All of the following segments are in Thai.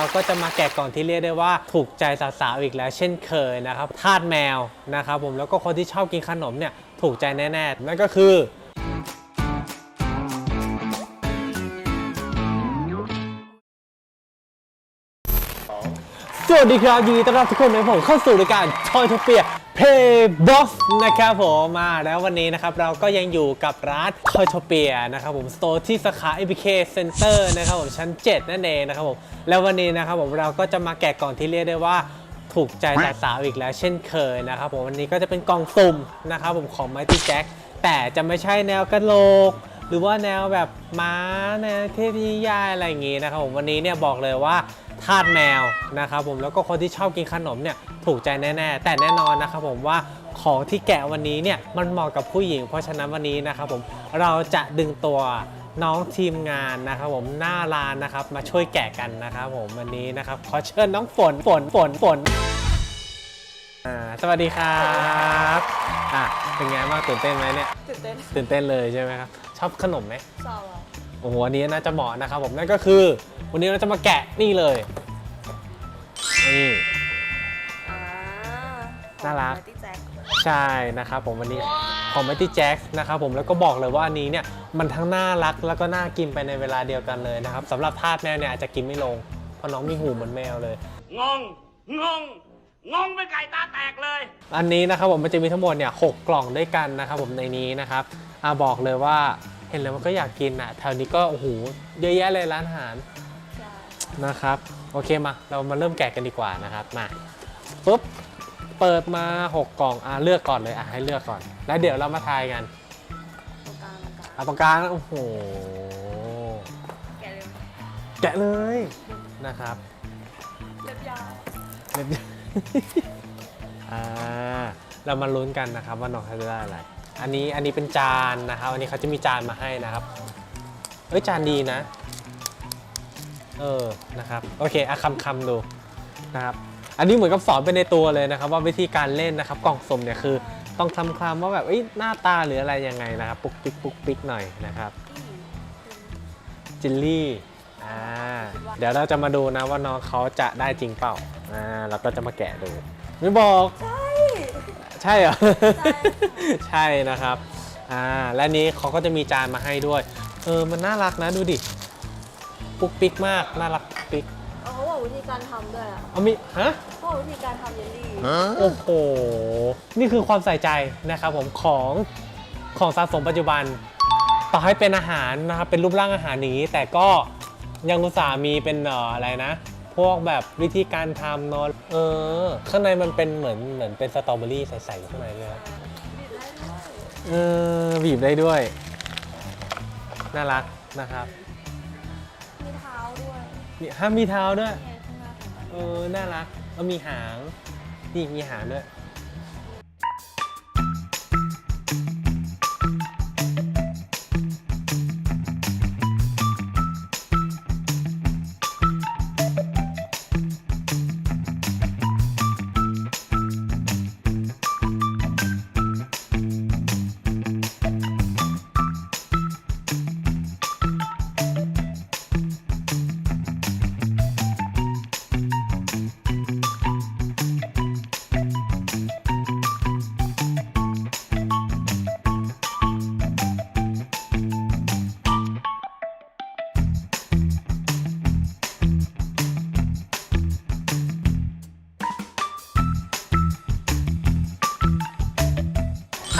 เราก็จะมาแกะกล่องที่เรียกได้ว่าถูกใจสาวๆอีกแล้วเช่นเคยนะครับทาดแมวนะครับผมแล้วก็คนที่ชอบกินขนมเนี่ยถูกใจแน่ๆ นั่นก็คือสวัสดีครับยินดีต้อนรับทุกคนในผมเข้าสู่รายการทอยทเปีย p a y b o f นะครับผมมาแล้ววันนี้นะครับเราก็ยังอยู่กับร้าน Toy t o p i a นะครับผมสโตร์ที่สาขา ABK Center นะครับผมชั้น 7 นั่นเองนะครับผมแล้ววันนี้นะครับผมเราก็จะมาแกะกล่องที่เรียกได้ว่าถูกใจสาวๆอีกแล้วเช่นเคยนะครับผมวันนี้ก็จะเป็นกล่องสุ่มนะครับผมของ Mighty Jack แต่จะไม่ใช่แนวกระโหลก หรือว่าแนวแบบม้าแนวเทพนิยายอะไรอย่างงี้นะครับผมวันนี้เนี่ยบอกเลยว่า ทาสแมวนะครับผมแล้วก็คนที่ชอบกินขนมเนี่ยถูกใจแน่ ๆ แต่แน่นอนนะครับผมว่าของที่แกะวันนี้เนี่ยมันเหมาะกับผู้หญิง เพราะฉะนั้นวันนี้นะครับผมเราจะดึงตัวน้องทีมงานนะครับผมหน้าร้านนะครับมาช่วยแกะกันนะครับผมวันนี้นะครับขอเชิญน้องฝนฝนฝนฝนอ่าสวัสดีครับอะเป็นไงบ้างตื่นเต้นไหมเนี่ยตื่นเต้นตื่นเต้นเลยใช่ไหมครับชอบขนมไหมชอบอะ โอ้โหอันนี้น่าจะเหมาะนะครับผมนั่นก็คือ วันนี้เราจะมาแกะนี่เลยนี่ อ่าน่ารัก ที่แจ็คใช่นะครับผมวันนี้ของ Mighty Jack นะครับผมแล้วก็บอกเลยว่าอันนี้เนี่ยมันทั้งน่ารักแล้วก็น่ากินไปในเวลาเดียวกันเลยนะครับสำหรับทาสแมวเนี่ยอาจจะกินไม่ลงเพราะน้องมีหูเหมือนแมวเลย งง งง งงเป็นไก่ตาแตกเลย อันนี้นะครับผมมันจะมีทั้งหมดเนี่ยหกกล่องด้วยกันนะครับผมในนี้นะครับอ่าบอกเลยว่า เห็นแล้วมันก็อยากกินอะแถวนี้ก็โอ้โหเยอะแยะเลยร้านอาหารใช่นะครับโอเคมาเรามาเริ่มแกะกันดีกว่านะครับมาปุ๊บเปิดมา 6 กล่องอะเลือกก่อนเลยอะให้เลือกก่อน แล้วเดี๋ยวเรามาทายกันตรงกลางตรงกลางเอาตรงกลางโอ้โหแกะเลยไหมแกะเลยนะครับเล็บยาวเรียบอ่าเรามาลุ้นกันนะครับว่าน้องเขาจะได้อะไร อันนี้อันนี้เป็นจานนะครับ อันนี้เขาจะมีจานมาให้นะครับ เอ้ยจานดีนะ เออ นะครับ โอเคอะคำคำดูนะครับ อันนี้เหมือนกับสอนไปในตัวเลยนะครับ ว่าวิธีการเล่นนะครับ กล่องสมเนี่ยคือ ต้องทำคำว่าแบบเอ้ยหน้าตาหรืออะไรยังไงนะครับ ปุกปิกปุกปิกหน่อยนะครับจิลลี่ อ่า เดี๋ยวเราจะมาดูนะว่าน้องเขาจะได้จริงเปล่า อ่า เราก็จะมาแกะดู ไม่บอก ใช่ใช่เหรอใช่ใช่นะครับ อ่า และนี้เขาก็จะมีจานมาให้ด้วย เออ มันน่ารักนะดูดิ ปุกปิกมาก น่ารักปุกปิกเอาเขาบอกวิธีการทำด้วยอะเอามี ฮะ เขาบอกวิธีการทำเยลลี่ โอ้โห นี่คือความใส่ใจนะครับผมของของสะสมปัจจุบัน ต่อให้เป็นอาหารนะครับ เป็นรูปร่างอาหารอย่างนี้ แต่ก็ยังอุตส่าห์มีเป็นเอ่ออะไรนะพ วกแบบวิธีการทำเนอนเออ ข้างในมันเป็นเหมือนเหมือนเป็นสตรอเบอรี่ใส่ๆอยู่ข้างในเลยนะบิดได้ด้วยเออบีบได้ด้วย น่ารักนะครับมีเท้าด้วยมีห้ามมีเท้าด้วยนี่ไงข้างหน้าของมันเออ น่ารักแล้วมีหาง นี่มีหางด้วย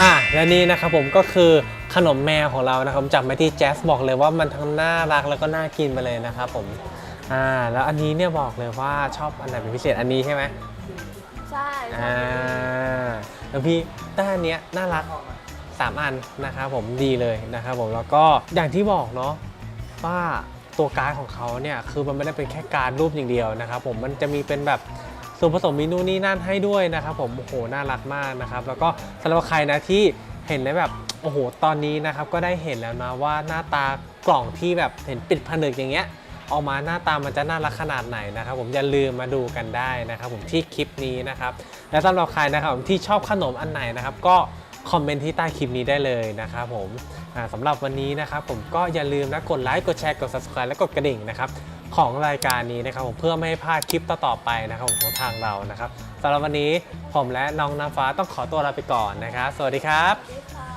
อะและนี่นะครับผมก็คือขนมแมวของเรานะครับผมจับมาที่แจสบอกเลยว่ามันทั้งน่ารักแล้วก็น่ากินไปเลยนะครับผมอ่าแล้วอันนี้เนี่ยบอกเลยว่าชอบอันไหนเป็นพิเศษอันนี้ใช่ไหมใช่ชอบอ่าแล้วพี่ด้านเนี้ยน่ารักสามอันนะครับผมดีเลยนะครับผมแล้วก็อย่างที่บอกเนาะว่าตัวการ์ดของเขาเนี่ยคือมันไม่ได้เป็นแค่การ์ดรูปอย่างเดียวนะครับผมมันจะมีเป็นแบบ ส่วนผสมเมนูนนี่นั่นให้ด้วยนะครับผมโอ้โหน่ารักมากนะครับแล้วก็สำหรับใครนะที่เห็นแล้วแบบโอ้โหตอนนี้นะครับก็ได้เห็นแล้วนะว่าหน้าตากล่องที่แบบเห็นปิดผนึกอย่างเงี้ยออกมาหน้าตามันจะน่ารักขนาดไหนนะครับ ผมอย่าลืมมาดูกันได้นะครับ ผมที่คลิปนี้นะครับและสำหรับใครนะครับที่ชอบขนมอันไหนนะครับ ก็คอมเมนต์ที่ใต้คลิปนี้ได้เลยนะครับผมสำหรับวันนี้นะครับผมก็อย่าลืมนะกดไลค์กดแชร์กด subscribe และกดกระดิ่งนะครับ ของรายการนี้นะครับผมเพื่อไม่ให้พลาดคลิปต่อๆไปนะครับผมของทางเรานะครับสำหรับวันนี้ผมและน้องน้ำฟ้าต้องขอตัวลาไปก่อนนะครับ สวัสดีครับ